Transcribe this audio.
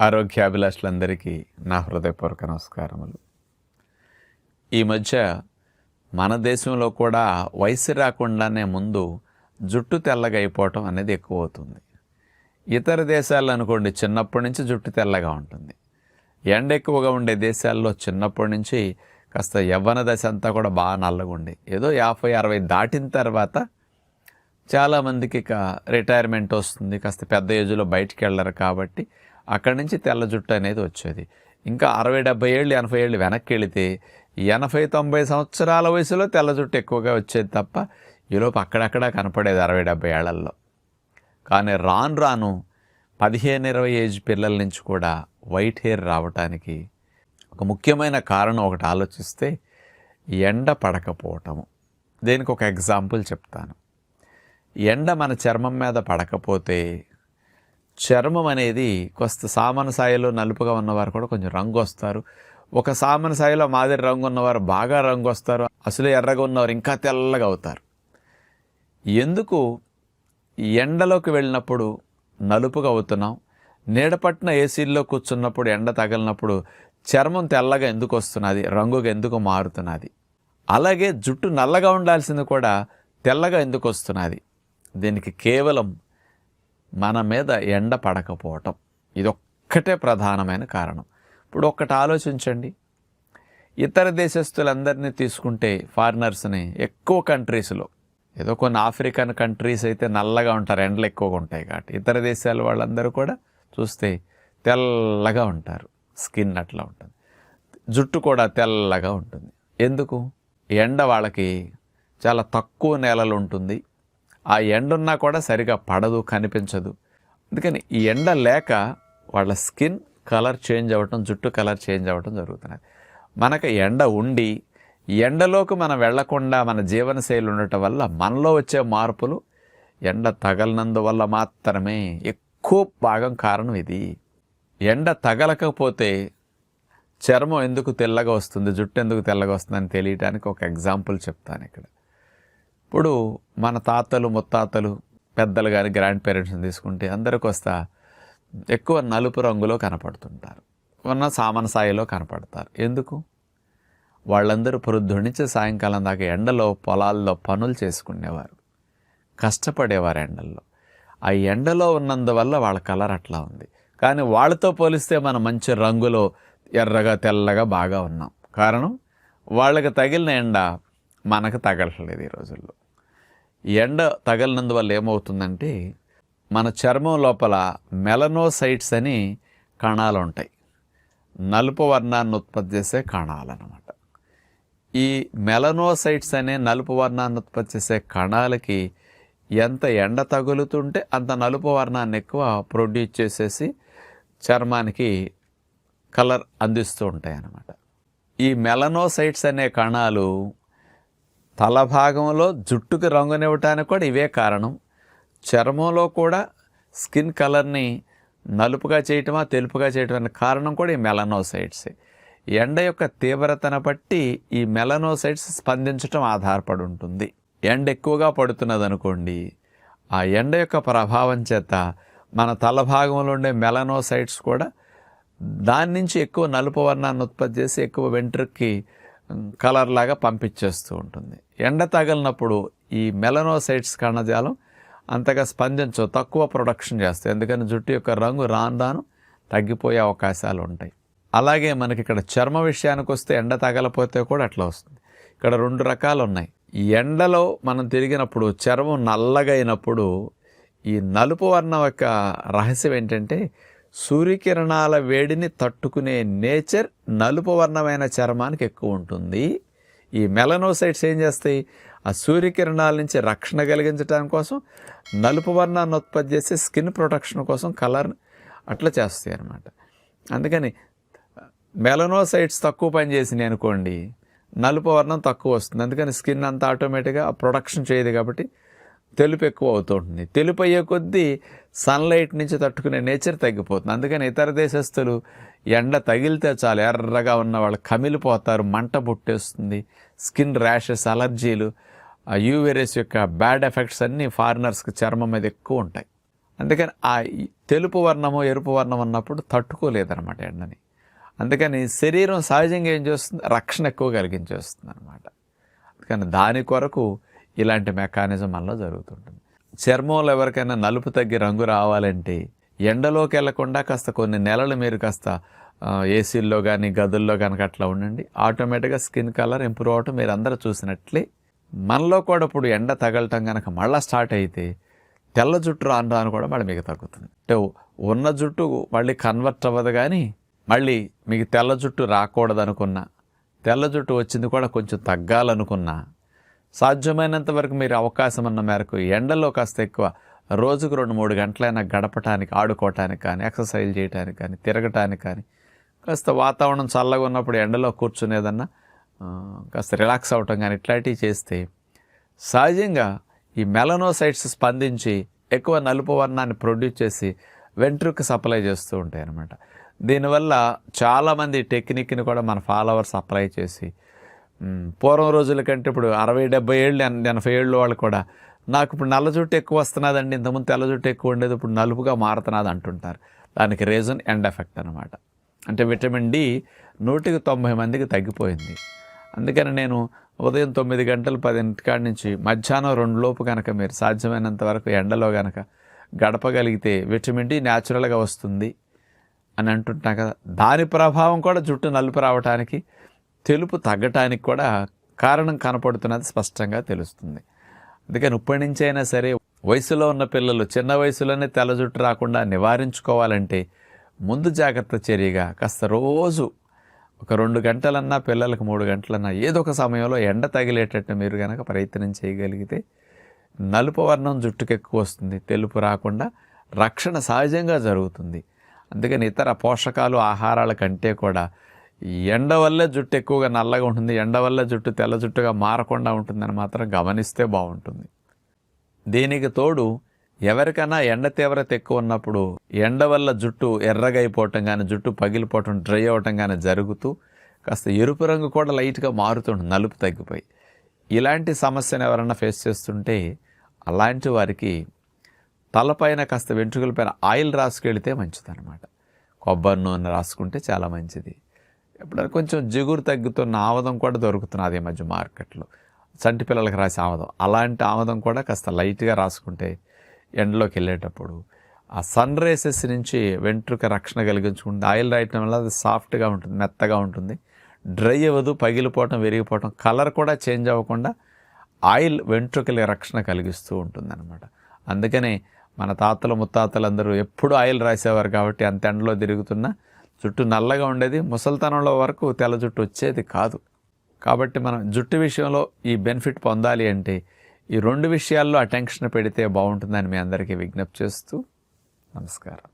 ఆరోగ్యాభిలాషులందరికీ నా హృదయపూర్వక నమస్కారములు. ఈ మధ్య మన దేశంలో కూడా వయసు రాకుండానే ముందు జుట్టు తెల్లగా అయిపోవటం అనేది ఎక్కువ అవుతుంది ఇతర దేశాల్లో అనుకోండి చిన్నప్పటి నుంచి జుట్టు తెల్లగా ఉంటుంది. ఎండ ఎక్కువగా ఉండే దేశాల్లో చిన్నప్పటి నుంచి కాస్త యవ్వన దశ అంతా కూడా బాగా నల్లగా ఉండే. ఏదో యాభై అరవై దాటిన తర్వాత చాలామందికి ఇక రిటైర్మెంట్ వస్తుంది. కాస్త పెద్ద ఏజ్లో బయటికి వెళ్ళరు కాబట్టి అక్కడి నుంచి తెల్ల జుట్టు అనేది వచ్చేది. ఇంకా అరవై డెబ్బై ఏళ్ళు ఎనభై ఏళ్ళు వెనక్కి వెళితే ఎనభై తొంభై సంవత్సరాల వయసులో తెల్ల జుట్టు ఎక్కువగా వచ్చేది తప్ప ఈలోపు అక్కడక్కడ కనపడేది అరవై డెబ్బై ఏళ్ళలో. కానీ రాను రాను పదిహేను ఇరవై ఏజ్ పిల్లల నుంచి కూడా వైట్ హెయిర్ రావటానికి ఒక ముఖ్యమైన కారణం ఒకటి ఆలోచిస్తే ఎండ పడకపోవటము. దీనికి ఒక ఎగ్జాంపుల్ చెప్తాను. ఎండ మన చర్మం మీద పడకపోతే చర్మం అనేది కొంత సామాన్య స్థాయిలో నలుపుగా ఉన్నవారు కూడా కొంచెం రంగు వస్తారు. ఒక సామాన్య స్థాయిలో మాదిరి రంగు ఉన్నవారు బాగా రంగు వస్తారు. అసలు ఎర్రగా ఉన్నవారు ఇంకా తెల్లగా అవుతారు. ఎందుకు? ఎండలోకి వెళ్ళినప్పుడు నలుపుగా అవుతున్నాం. నీడపట్టిన ఏసీల్లో కూర్చున్నప్పుడు ఎండ తగిలినప్పుడు చర్మం తెల్లగా ఎందుకు వస్తున్నది? రంగుగా ఎందుకు మారుతున్నది? అలాగే జుట్టు నల్లగా ఉండాల్సింది కూడా తెల్లగా ఎందుకు వస్తున్నది? దీనికి కేవలం మన మీద ఎండ పడకపోవటం. ఇదొక్కటే ప్రధానమైన కారణం. ఇప్పుడు ఒక్కటి ఆలోచించండి. ఇతర దేశస్తులందరినీ తీసుకుంటే ఫారినర్స్ని ఎక్కువ కంట్రీస్లో ఏదో కొన్ని ఆఫ్రికన్ కంట్రీస్ అయితే నల్లగా ఉంటారు ఎండలు ఎక్కువగా ఉంటాయి కాబట్టి. ఇతర దేశాల వాళ్ళందరూ కూడా చూస్తే తెల్లగా ఉంటారు స్కిన్ అట్లా ఉంటుంది. జుట్టు కూడా తెల్లగా ఉంటుంది. ఎందుకు? ఎండ వాళ్ళకి చాలా తక్కువ నేలలు ఉంటుంది. ఆ ఎండ ఉన్నా కూడా సరిగా పడదు కనిపించదు. అందుకని ఈ ఎండ లేక వాళ్ళ స్కిన్ కలర్ చేంజ్ అవ్వటం జుట్టు కలర్ చేంజ్ అవ్వటం జరుగుతున్నది. మనకు ఎండ ఉండి ఎండలోకి మనం వెళ్ళకుండా మన జీవనశైలి ఉండటం వల్ల మనలో వచ్చే మార్పులు ఎండ తగలనందువల్ల మాత్రమే ఎక్కువ భాగం కారణం ఇది. ఎండ తగలకపోతే చర్మం ఎందుకు తెల్లగా వస్తుంది జుట్టు ఎందుకు తెల్లగా వస్తుందని తెలియటానికి ఒక ఎగ్జాంపుల్ చెప్తాను ఇక్కడ. ఇప్పుడు మన తాతలు ముత్తాతలు పెద్దలు కానీ గ్రాండ్ పేరెంట్స్ని తీసుకుంటే అందరికి వస్తా ఎక్కువ నలుపు రంగులో కనపడుతుంటారు. ఉన్న సామాన స్థాయిలో కనపడతారు. ఎందుకు? వాళ్ళందరూ పొద్దున్న సాయంకాలం దాకా ఎండలో పొలాల్లో పనులు చేసుకునేవారు. కష్టపడేవారు ఎండల్లో. ఆ ఎండలో ఉన్నందువల్ల వాళ్ళ కలర్ అట్లా ఉంది. కానీ వాళ్ళతో పోలిస్తే మనం మంచి రంగులో ఎర్రగా తెల్లగా బాగా ఉన్నాం. కారణం? వాళ్ళకి తగిలిన ఎండ మనకు తగలట్లేదు ఈ రోజుల్లో. ఎండ తగలినందువల్ల ఏమవుతుందంటే మన చర్మం లోపల మెలనోసైట్స్ అని కణాలు ఉంటాయి. నలుపు వర్ణాన్ని ఉత్పత్తి చేసే కణాలు అనమాట ఈ మెలనోసైట్స్ అనే నలుపు వర్ణాన్ని ఉత్పత్తి చేసే కణాలకి ఎంత ఎండ తగులుతుంటే అంత నలుపు వర్ణాన్ని ఎక్కువ ప్రొడ్యూస్ చేసేసి చర్మానికి కలర్ అందిస్తూ ఉంటాయి అన్నమాట ఈ మెలనోసైట్స్ అనే కణాలు తల భాగంలో జుట్టుకు రంగునివ్వటానికి కూడా ఇవే కారణం. చర్మంలో కూడా స్కిన్ కలర్ని నలుపుగా చేయటమా తెలుపుగా చేయటం అనే కారణం కూడా ఈ మెలనోసైట్సే. ఎండ యొక్క తీవ్రతను బట్టి ఈ మెలనోసైడ్స్ స్పందించటం ఆధారపడి ఉంటుంది. ఎండ ఎక్కువగా పడుతున్నది అనుకోండి ఆ ఎండ యొక్క ప్రభావం చేత మన తల భాగంలో ఉండే మెలనోసైట్స్ కూడా దాని నుంచి ఎక్కువ నలుపు వర్ణాన్ని ఉత్పత్తి చేసి ఎక్కువ వెంట్రుక్కి కలర్ లాగా పంపించేస్తూ ఉంటుంది. ఎండ తగిలినప్పుడు ఈ మెలనోసైట్స్ కణజాలం అంతగా స్పందించవు తక్కువ ప్రొడక్షన్ చేస్తాయి. ఎందుకని జుట్టు యొక్క రంగు రాను తగ్గిపోయే అవకాశాలు ఉంటాయి. అలాగే మనకి ఇక్కడ చర్మ విషయానికి వస్తే ఎండ తగలపోతే కూడా అట్లా వస్తుంది. ఇక్కడ రెండు రకాలు ఉన్నాయి. ఈ ఎండలో మనం తిరిగినప్పుడు చర్మం నల్లగా అయినప్పుడు ఈ నలుపు వర్ణం యొక్క రహస్యం ఏంటంటే సూర్యకిరణాల వేడిని తట్టుకునే నేచర్ నలుపు వర్ణమైన చర్మానికి ఎక్కువ ఉంటుంది. ఈ మెలనోసైట్స్ ఏం చేస్తాయి? ఆ సూర్యకిరణాల నుంచి రక్షణ కలిగించడానికి కోసం నలుపు వర్ణాన్ని ఉత్పత్తి చేసి స్కిన్ ప్రొటెక్షన్ కోసం కలర్ అట్లా చేస్తాయి అన్నమాట. అందుకని మెలనోసైట్స్ తక్కువ పనిచేసినాయి అనుకోండి నలుపు వర్ణం తక్కువ వస్తుంది. అందుకని స్కిన్ అంతా ఆటోమేటిక్గా ప్రొడక్షన్ చేయదు కాబట్టి తెలుపు ఎక్కువ అవుతూ ఉంటుంది. తెలుపు అయ్యే కొద్దీ సన్లైట్ నుంచి తట్టుకునే నేచర్ తగ్గిపోతుంది. అందుకని ఇతర దేశస్తులు ఎండ తగిలితే చాలు ఎర్రగా ఉన్న వాళ్ళు కమిలిపోతారు మంట పుట్టేస్తుంది స్కిన్ ర్యాషెస్ అలర్జీలు ఆ యొక్క బ్యాడ్ ఎఫెక్ట్స్ అన్నీ ఫారినర్స్కి చర్మం మీద ఎక్కువ ఉంటాయి. అందుకని ఆ తెలుపు వర్ణము ఎరుపు వర్ణం అన్నప్పుడు తట్టుకోలేదన్నమాట ఎండని. అందుకని శరీరం సహజంగా ఏం చేస్తుంది? రక్షణ ఎక్కువ కలిగించేస్తుంది అనమాట అందుకని దాని కొరకు ఇలాంటి మెకానిజం మనలో జరుగుతుంటుంది. చర్మంలో ఎవరికైనా నలుపు తగ్గి రంగు రావాలంటే ఎండలోకి వెళ్ళకుండా కాస్త కొన్ని నెలలు మీరు కాస్త ఏసీల్లో కానీ గదుల్లో కనుక అట్లా ఉండండి. ఆటోమేటిక్గా స్కిన్ కలర్ ఇంప్రూవ్ అవటం మీరు అందరూ చూసినట్లే. మనలో కూడా ఇప్పుడు ఎండ తగలటం కనుక మళ్ళీ స్టార్ట్ అయితే తెల్ల జుట్టు రాను రాను కూడా మళ్ళీ మీకు తగ్గుతుంది. అంటే ఉన్న జుట్టు మళ్ళీ కన్వర్ట్ అవ్వదు కానీ మళ్ళీ మీకు తెల్ల జుట్టు రాకూడదు అనుకున్నా తెల్ల జుట్టు వచ్చింది కూడా కొంచెం తగ్గాలనుకున్నా సాధ్యమైనంత వరకు మీరు అవకాశం ఉన్న మేరకు ఎండలో కాస్త ఎక్కువ రోజుకు రెండు మూడు గంటలైనా గడపటానికి ఆడుకోవటానికి కానీ ఎక్సర్సైజ్ చేయడానికి కానీ తిరగటానికి కానీ కాస్త వాతావరణం చల్లగా ఉన్నప్పుడు ఎండలో కూర్చునేదన్నా కాస్త రిలాక్స్ అవ్వటం కానీ ఇట్లాంటివి చేస్తే సహజంగా ఈ మెలనోసైట్స్ స్పందించి ఎక్కువ నలుపు వర్ణాన్ని ప్రొడ్యూస్ చేసి వెంట్రుకు సప్లై చేస్తూ ఉంటాయి అన్నమాట దీనివల్ల చాలామంది టెక్నిక్ని కూడా మన ఫాలోవర్స్ అప్లై చేసి పూర్వం రోజుల కంటే ఇప్పుడు అరవై డెబ్బై ఏళ్ళు ఎనభై ఏళ్ళు వాళ్ళు కూడా నాకు ఇప్పుడు నల్ల జుట్టు ఎక్కువ వస్తున్నదండి. ఇంతకుముందు తెల్ల జుట్టు ఎక్కువ ఉండేది ఇప్పుడు నలుపుగా మారుతున్నది అంటుంటారు. దానికి రీజన్ ఎండ్ ఎఫెక్ట్ అనమాట అంటే విటమిన్ డి నూటికి తొంభై మందికి తగ్గిపోయింది. అందుకని నేను ఉదయం తొమ్మిది గంటలు పదింటికాడ నుంచి మధ్యాహ్నం రెండు లోపు కనుక మీరు సాధ్యమైనంత వరకు ఎండలో కనుక గడపగలిగితే విటమిన్ డి న్యాచురల్గా వస్తుంది అని అంటుంటాం కదా. దాని ప్రభావం కూడా జుట్టు నలుపు రావటానికి తెలుపు తగ్గటానికి కూడా కారణం కనపడుతున్నది స్పష్టంగా తెలుస్తుంది. అందుకని ఇప్పటి నుంచి అయినా సరే వయసులో ఉన్న పిల్లలు చిన్న వయసులోనే తెల్ల జుట్టు రాకుండా నివారించుకోవాలంటే ముందు జాగ్రత్త చర్యగా కాస్త రోజు ఒక రెండు గంటలన్నా పిల్లలకు మూడు గంటలన్నా ఏదో ఒక సమయంలో ఎండ తగిలేటట్టు మీరు కనుక ప్రయత్నం చేయగలిగితే నలుపు వర్ణం జుట్టుకు ఎక్కువ వస్తుంది. తెలుపు రాకుండా రక్షణ సహజంగా జరుగుతుంది. అందుకని ఇతర పోషకాలు ఆహారాల కంటే కూడా ఎండ వల్లే జుట్టు ఎక్కువగా నల్లగా ఉంటుంది ఎండ వల్ల జుట్టు తెల్ల జుట్టుగా మారకుండా ఉంటుందని మాత్రం గమనిస్తే బాగుంటుంది. దీనికి తోడు ఎవరికైనా ఎండ తీవ్రత ఎక్కువ ఉన్నప్పుడు ఎండ వల్ల జుట్టు ఎర్రగైపోవటం కానీ జుట్టు పగిలిపోవటం డ్రై అవ్వటం కానీ జరుగుతూ కాస్త ఎరుపు రంగు కూడా లైట్గా మారుతుంది నలుపు తగ్గిపోయి. ఇలాంటి సమస్యను ఎవరైనా ఫేస్ చేస్తుంటే అలాంటి వారికి తలపైన కాస్త వెంట్రుకల పైన ఆయిల్ రాసుకెళితే మంచిదన్నమాట. కొబ్బరి నూనె రాసుకుంటే చాలా మంచిది. ఎప్పుడైనా కొంచెం జిగురు తగ్గుతున్న ఆవదం కూడా దొరుకుతున్నది ఈ మధ్య మార్కెట్లో. చంటి పిల్లలకు రాసే ఆమదం. అలాంటి ఆమదం కూడా కాస్త లైట్గా రాసుకుంటే ఎండలోకి వెళ్ళేటప్పుడు ఆ సన్ రేసెస్ నుంచి వెంట్రుక రక్షణ కలిగించుకుంటే ఆయిల్ రాయటం వల్ల అది సాఫ్ట్గా ఉంటుంది మెత్తగా ఉంటుంది. డ్రై అవ్వదు పగిలిపోవటం విరిగిపోవటం కలర్ కూడా చేంజ్ అవ్వకుండా ఆయిల్ వెంట్రుకల రక్షణ కలిగిస్తూ ఉంటుందన్నమాట. అందుకనే మన తాతలు ముత్తాతలు అందరూ ఎప్పుడు ఆయిల్ రాసేవారు కాబట్టి అంత ఎండలో తిరుగుతున్నా జుట్టు నల్లగా ఉండేది ముసలితనంలో వరకు తెల్ల జుట్టు వచ్చేది కాదు. కాబట్టి మనం జుట్టు విషయంలో ఈ బెనిఫిట్ పొందాలి అంటే ఈ రెండు విషయాల్లో అటెన్షన్ పెడితే బాగుంటుందని మీ అందరికీ విజ్ఞప్తి చేస్తూ నమస్కారం.